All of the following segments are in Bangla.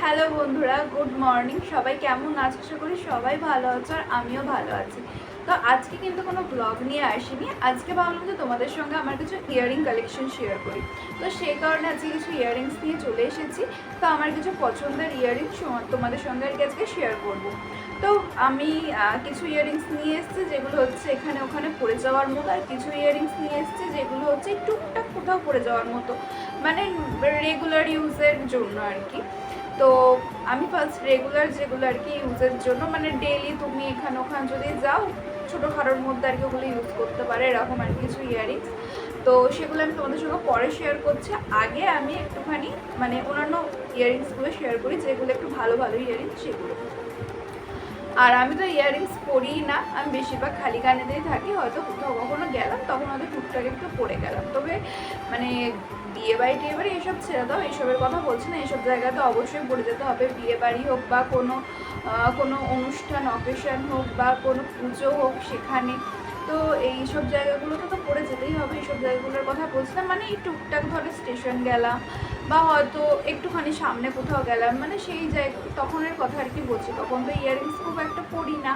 হ্যালো বন্ধুরা গুড মর্নিং সবাই কেমন আছো? আশা করি সবাই ভালো আছো আর আমিও ভালো আছি। তো আজকে কিন্তু কোনো ব্লগ নিয়ে আসিনি। আজকে ভাবলাম যে তোমাদের সঙ্গে আমার কিছু ইয়ারিং কালেকশন শেয়ার করি। তো সেই কারণে আজকে কিছু ইয়ারিংস নিয়ে চলে এসেছি। তো আমার কিছু পছন্দের ইয়ারিংস তোমাদের সঙ্গে আর কি আজকে শেয়ার করব। তো আমি কিছু ইয়ারিংস নিয়ে এসেছি যেগুলো হচ্ছে এখানে ওখানে পড়ে যাওয়ার মতো, আর কিছু ইয়ারিংস নিয়ে এসেছি যেগুলো হচ্ছে টুকটাক কোথাও পড়ে যাওয়ার মতো। মানে রেগুলার ইউজের জন্য আর কি। তো আমি ফার্স্ট রেগুলার যেগুলো আর কি ইউজের জন্য মানে ডেইলি তুমি এখানে ওখানে যদি যাও ছোটোখাটোর মধ্যে আর কি ওগুলো ইউজ করতে পারে, এরকম আর কিছু ইয়ারিংস তো সেগুলো আমি তোমাদের সঙ্গে পরে শেয়ার করছি। আগে আমি একটুখানি মানে অন্যান্য ইয়ারিংসগুলো শেয়ার করি, যেগুলো একটু ভালো ভালো ইয়ারিংস সেগুলো। আর আমি তো ইয়ারিংস পরি না, আমি বেশিরভাগ খালি কানেতেই থাকি, হয়তো কোথাও কখনো গেলাম, তখন হয়তো টুকটাক একটু পরে গেলাম। তবে মানে বিয়ে বাড়ি টিয়ে বাড়ি এসব ছেড়ে দাও, এসবের কথা বলছি না, এসব জায়গাতে অবশ্যই পড়ে যেতে হবে। বিয়ে বাড়ি হোক বা কোনো কোনো অনুষ্ঠান, অকেশন হোক বা কোনো পুজো হোক সেখানে, তো এই সব জায়গাগুলোতে তো পড়ে যেতেই হবে এইসব জায়গাগুলোর কথা বলছিলাম। মানে এই টুকটাক ধরে স্টেশন গেলাম বা হয়তো একটুখানি সামনে কোথাও গেলাম মানে সেই জায়গা তখনের কথা আর কি বলছি। তখন তো ইয়াররিংস খুব একটা পড়ি না।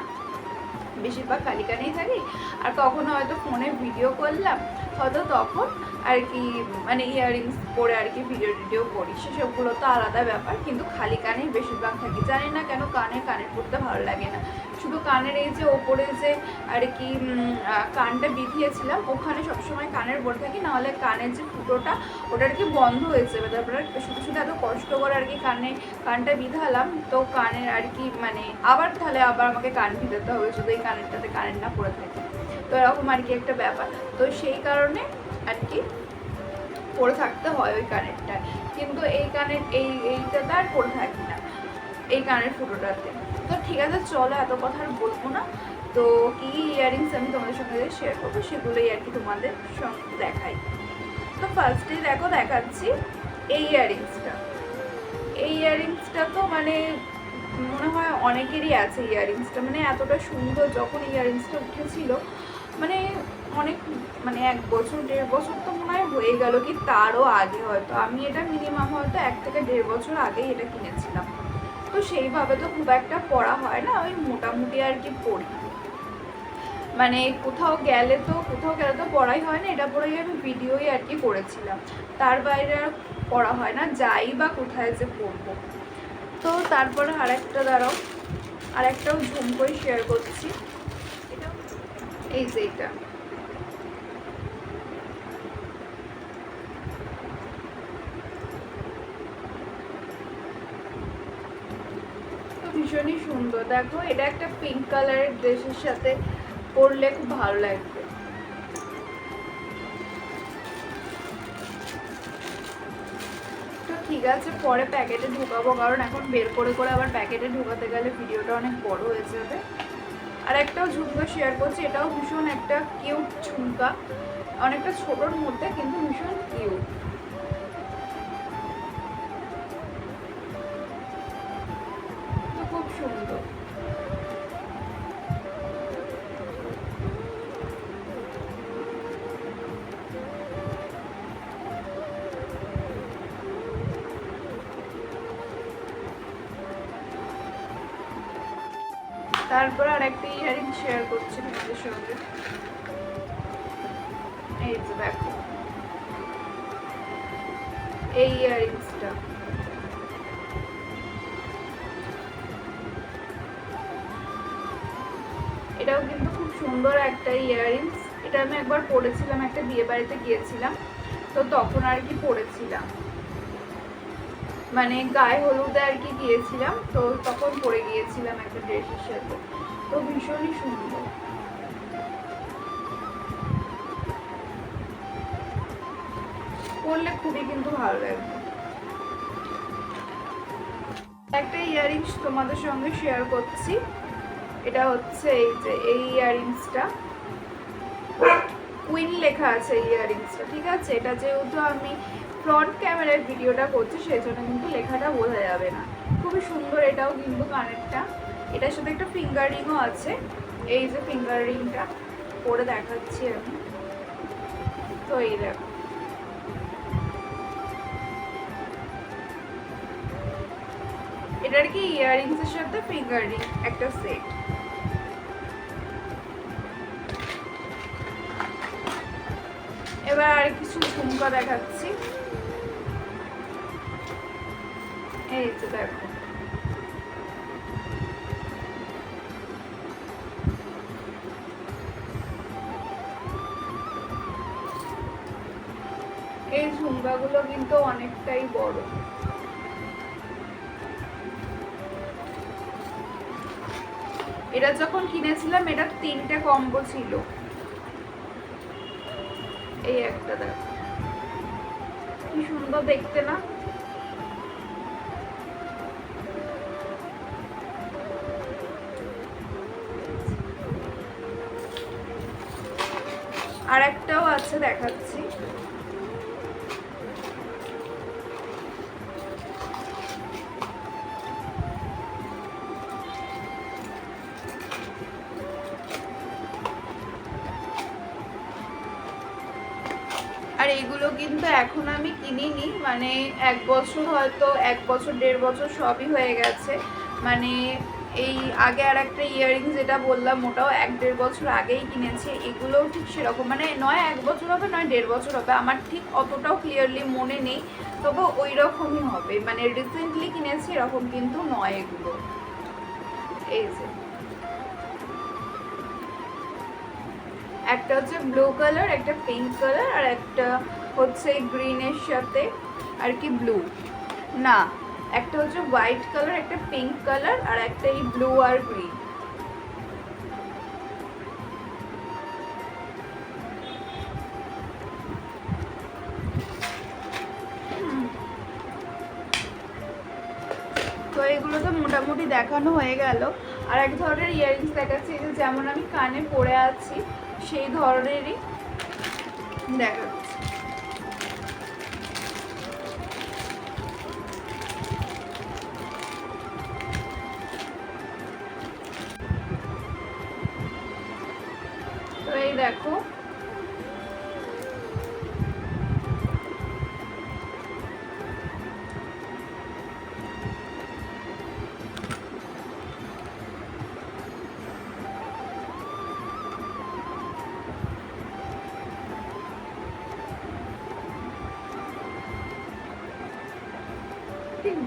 বেশিরভাগ কালিকানেই থাকি। আর কখনো হয়তো ফোনে ভিডিও করলাম। হয়তো তখন আর কি মানে ইয়ারিংস পরে আর কি ভিডিও টিডিও করি। সেসবগুলো তো আলাদা ব্যাপার, কিন্তু খালি কানেই বেশিরভাগ থাকি। জানি না কেন কানে কানের পড়তে ভালো লাগে না। শুধু কানের এই যে ওপরে যে আর কি কানটা বিধিয়েছিলাম, ওখানে সবসময় কানের পরে থাকি, নাহলে কানের যে ফুটোটা, ওটা আর কি বন্ধ হয়েছে তারপরে শুধু শুধু এত কষ্ট করে আর কি কানে, কানটা বিধালাম, তো কানের আর কি মানে আবার তাহলে আবার আমাকে কান ভিজাতে হবে, শুধু এই কানেরটাতে কানের না পড়ে থাকে। তো এরকম আর কি একটা ব্যাপার। তো সেই কারণে আর কি পরে থাকতে হয় ওই কানেরটা কিন্তু এই কানের, এই, এইটাতে আর পরে থাকি না, এই কানের ফুটোটাতে তো ঠিক আছে, চলো এত কথা আর বলব না। তো কী ইয়ারিংস আমি তোমাদের সঙ্গে শেয়ার করব, সেগুলোই আর কি তোমাদের সঙ্গে দেখাই। তো ফার্স্টে দেখো, দেখাচ্ছি এই ইয়ারিংসটা এই ইয়ারিংসটা তো মানে মনে হয় অনেকেরই আছে ইয়ারিংসটা মানে এতটা সুন্দর, যখন ইয়ারিংসটা উঠেছিল মানে অনেক মানে এক বছর, দেড় বছর তো মনে হয় হয়ে গেল কি তারও আগে হয়তো। আমি এটা মিনিমাম হয়তো এক থেকে দেড় বছর আগেই এটা কিনেছিলাম। তো সেইভাবে তো খুব একটা পড়া হয় না, ওই মোটামুটি আর কি পড়ি। মানে কোথাও গেলে তো, কোথাও গেলে তো পড়াই হয় না, এটা পড়েই আমি ভিডিওই আর কি করেছিলাম। তার বাইরে আর পড়া হয় না, যাই বা কোথায় যে পড়ব। তো তারপরে আরেকটা, দাঁড়াও, আরেকটাও ঝুমকোই শেয়ার করছি। এই যে এটা। ভীষণই সুন্দর। দেখো, এটা একটা পিঙ্ক কালারের ড্রেসের সাথে পরলে খুব ভালো লাগবে। তো ঠিক আছে, পরে প্যাকেটে ঢোকাবো, কারণ এখন বের করে করে আবার প্যাকেটে ঢোকাতে গেলে ভিডিওটা অনেক বড় হয়ে যাবে। আর একটাও ঝুমকা শেয়ার করছি, এটাও ভীষণ একটা কিউট ঝুমকা। অনেকটা ছোটোর মধ্যে, কিন্তু ভীষণ কিউট তারপর আর একটা ইয়ারিং শেয়ার করছি তোমাদের সঙ্গে। এই যে দেখো। এই ইয়ারিংসটা এটাও কিন্তু খুব সুন্দর একটা ইয়ারিংস এটা আমি একবার পরেছিলাম, একটা বিয়ে বাড়িতে গিয়েছিলাম। তো তখন আর কি পরেছিলাম। মানে গায়ে হলুদে আর কি গিয়েছিলাম তো তখন পরে গিয়েছিলাম একটা ড্রেসের সাথে। তো ভীষণই সুন্দর। পরলে খুবই কিন্তু ভালো লাগবে। একটা ইয়ারিংস তোমাদের সঙ্গে শেয়ার করছি। এটা হচ্ছে এই যে, এই ইয়ারিংসটা কুইন লেখা আছে ইয়ারিংসটা ঠিক আছে? এটা যেহেতু আমি ফ্রন্ট ক্যামেরায় ভিডিওটা করছি সেই জন্য কিন্তু লেখাটা বোঝা যাবে না। খুবই সুন্দর এটাও কিন্তু কানেরটা। এটার সাথে একটা ফিঙ্গার রিংও আছে। এই যে ফিঙ্গার রিংটা পরে দেখাচ্ছি আমি। তো এই দেখো। এটার কি ইয়াররিংস এর সাথে ফিঙ্গার রিং একটা সেট ঝুমকা দেখাচ্ছি। এই তো দেখো। এই ঝুমকাগুলো কিন্তু অনেকটাই বড়। এটা যখন কিনেছিলাম এটা তিনটে কম্বো ছিল। এই একটা দেখো। কি সুন্দর দেখতে না? আর একটাও আছে দেখাচ্ছি। আর এগুলো কিন্তু এখন আমি কিনিনি মানে এক বছর হয়তো, এক বছর, দেড় বছর সবই হয়ে গেছে। মানে এই আগে আর একটা ইয়াররিং যেটা বললাম, ওটাও এক দেড় বছর আগেই কিনেছি। এগুলোও ঠিক সেরকম মানে নয় এক বছর হবে, নয় দেড় বছর হবে, আমার ঠিক অতটাও ক্লিয়ারলি মনে নেই। তবে ওই রকমই হবে মানে রিসেন্টলি কিনেছি, এরকম কিন্তু নয় এগুলো। এই যে। একটা হচ্ছে ব্লু কালার একটা পিঙ্ক কালার আর একটা হচ্ছে গ্রিনের সাথে আর কি ব্লু না, একটা হচ্ছে হোয়াইট কালার একটা পিঙ্ক কালার আর একটা এই ব্লু আর গ্রিন তো এগুলো তো মোটামুটি দেখানো হয়ে গেল। আর এক ধরনের ইয়াররিংস দেখাচ্ছি যেমন আমি কানে পরে আছি সেই ধরনেরই দেখাচ্ছি তো এই দেখো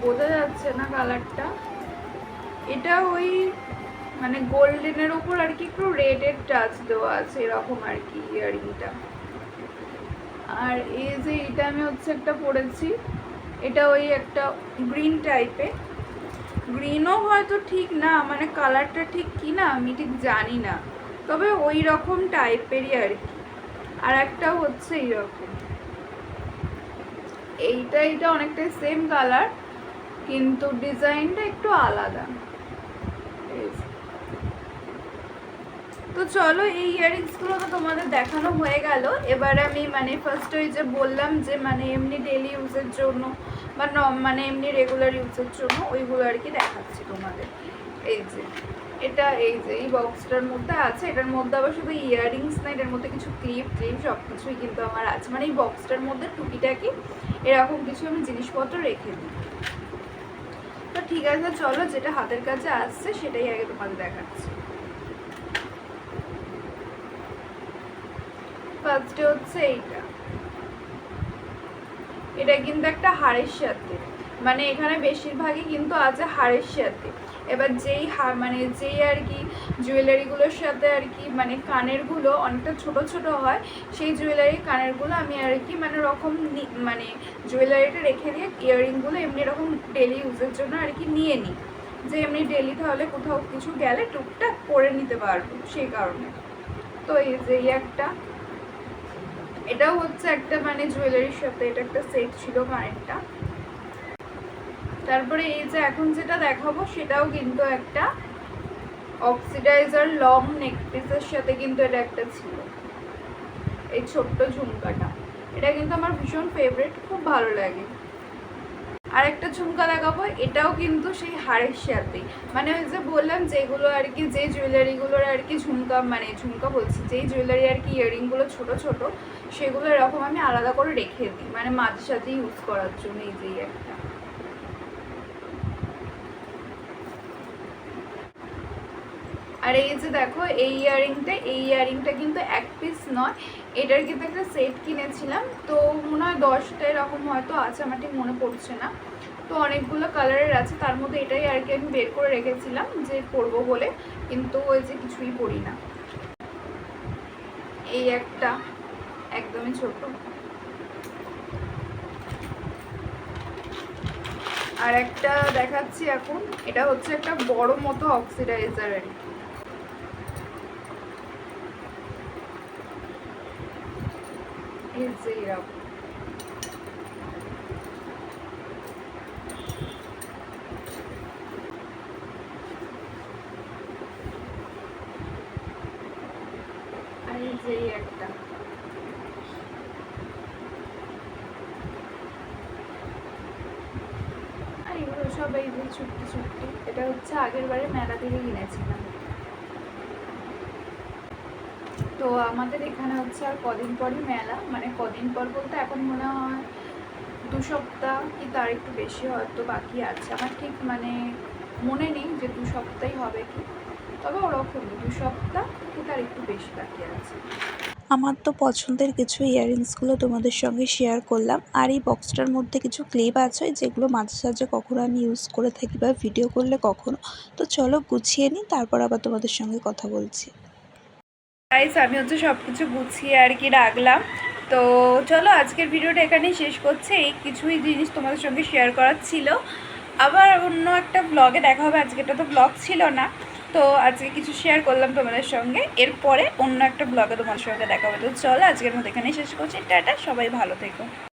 বোঝা যাচ্ছে না কালারটা এটা ওই মানে গোল্ডেনের ওপর আর কি একটু রেডের টাচ দেওয়া আছে, এরকম আর কি ইয়ারিংটা। আর এই যে এটা আমি হচ্ছে একটা পরেছি, এটা ওই একটা গ্রিন টাইপের গ্রিনও হয়তো ঠিক না মানে কালারটা ঠিক কি না আমি ঠিক জানি না, তবে ওই রকম টাইপেরই আর কি। আর একটা হচ্ছে এইরকম। এইটা এটা অনেকটাই সেম কালার কিন্তু ডিজাইনটা একটু আলাদা। তো চলো, এই ইয়ারিংসগুলো তো তোমাদের দেখানো হয়ে গেল। এবার আমি মানে ফার্স্ট ওই যে বললাম যে মানে এমনি ডেলি ইউজের জন্য বা মানে এমনি রেগুলার ইউজের জন্য ওইগুলো আর কি দেখাচ্ছি তোমাদের। এই যে, এটা এই যে, এই বক্সটার মধ্যে আছে। এটার মধ্যে আবার শুধু ইয়াররিংস না, এটার মধ্যে কিছু ক্লিপ ক্লিপ সব কিছুই কিন্তু আমার আছে। মানে এই বক্সটার মধ্যে টুকিটাকি এরকম কিছু আমি জিনিসপত্র রেখে দিই। ঠিক আছে চলো যেটা হাতের কাছে আসছে সেটাই আগে তোমাদের দেখাচ্ছি। হচ্ছে এইটা। এটা কিন্তু একটা হাড়ের সাথে। মানে এখানে বেশিরভাগই কিন্তু আছে হাড়ের সাথে। এবার যেই হার মানে যেই আর কি জুয়েলারিগুলোর সাথে আর কি মানে কানেরগুলো অনেকটা ছোট ছোট হয়, সেই জুয়েলারি কানেরগুলো আমি আর কি মানে রকম মানে জুয়েলারিটা রেখে দিয়ে ইয়াররিংগুলো এমনি এরকম ডেলি ইউজের জন্য আর কি নিয়ে নিই যে এমনি ডেলি তাহলে কোথাও কিছু গেলে টুকটাক পরে নিতে পারব সেই কারণে। তো এই যে একটা, এটাও হচ্ছে একটা মানে জুয়েলারির সাথে, এটা একটা সেট ছিল কানেরটা। তারপরে এই যে এখন যেটা দেখাবো সেটাও কিন্তু একটা অক্সিডাইজার লং নেক সাথে কিন্তু এটা একটা ছিল। এই ছোট্ট ঝুমকাটা। এটা কিন্তু আমার ভীষণ ফেভারিট খুব ভালো লাগে। আর একটা ঝুমকা দেখাবো, এটাও কিন্তু সেই হাড়ের সাথে। মানে ওই যে বললাম যেগুলো আর কি, যে জুয়েলারিগুলোর আর কি ঝুমকা মানে ঝুমকা বলছি যেই জুয়েলারি আর কি ইয়ারিংগুলো ছোট ছোট, সেগুলো এরকম আমি আলাদা করে রেখে দিই। মানে মাঝে সাথে ইউজ করার জন্য এই যে একটা। আর এই যে দেখো, এই ইয়ারিংটা এই ইয়ারিংটা কিন্তু এক পিস নয়। এটার কিন্তু একটা সেট কিনেছিলাম। তো মনে হয় দশটা এরকম হয়তো আছে, আমার ঠিক মনে পড়ছে না। তো অনেকগুলো কালারের আছে, তার মধ্যে এটাই আর কি আমি বের করে রেখেছিলাম যে পরবো বলে। কিন্তু ওই যে কিছুই পরি না। এই একটা একদমই ছোট। আর একটা দেখাচ্ছি এখন, এটা হচ্ছে একটা বড় মতো অক্সিডাইজার আর কি যে এরকম এই একটা আর, এগুলো সব এই ছুট্টি ছুট্টি এটা হচ্ছে আগের বারে মেলা থেকে কিনেছিলাম। তো আমাদের এখানে হচ্ছে আর কদিন পরই মেলা মানে কদিন পর বলতে এখন মনে হয় দু সপ্তাহ কি তার একটু বেশি হয়তো বাকি আছে। আমার ঠিক মানে মনে নেই যে দু সপ্তাহই হবে কি, তবে ওরকমই দু সপ্তাহ কি তার একটু বেশি বাকি আছে। আমার তো পছন্দের কিছু ইয়াররিংসগুলো তোমাদের সঙ্গে শেয়ার করলাম। আর এই বক্সটার মধ্যে কিছু ক্লিপ আছে যেগুলো মাঝে সাঝে কখনো আমি ইউজ করে থাকি বা ভিডিও করলে কখনো। তো চলো গুছিয়ে নিই, তারপর আবার তোমাদের সঙ্গে কথা বলছি। গাইস আমি হচ্ছে সব কিছু গুছিয়ে আর কি রাখলাম। তো চলো আজকের ভিডিওটা এখানেই শেষ করছে। এই কিছুই জিনিস তোমাদের সঙ্গে শেয়ার করার ছিল। আবার অন্য একটা ব্লগে দেখা হবে। আজকেটা তো ব্লগ ছিল না। তো আজকে কিছু শেয়ার করলাম তোমাদের সঙ্গে। এরপরে অন্য একটা ব্লগে তোমাদের সঙ্গে দেখা হবে। তো চলো আজকের মধ্যে এখানেই শেষ করছি। টাটা, সবাই ভালো থেকো।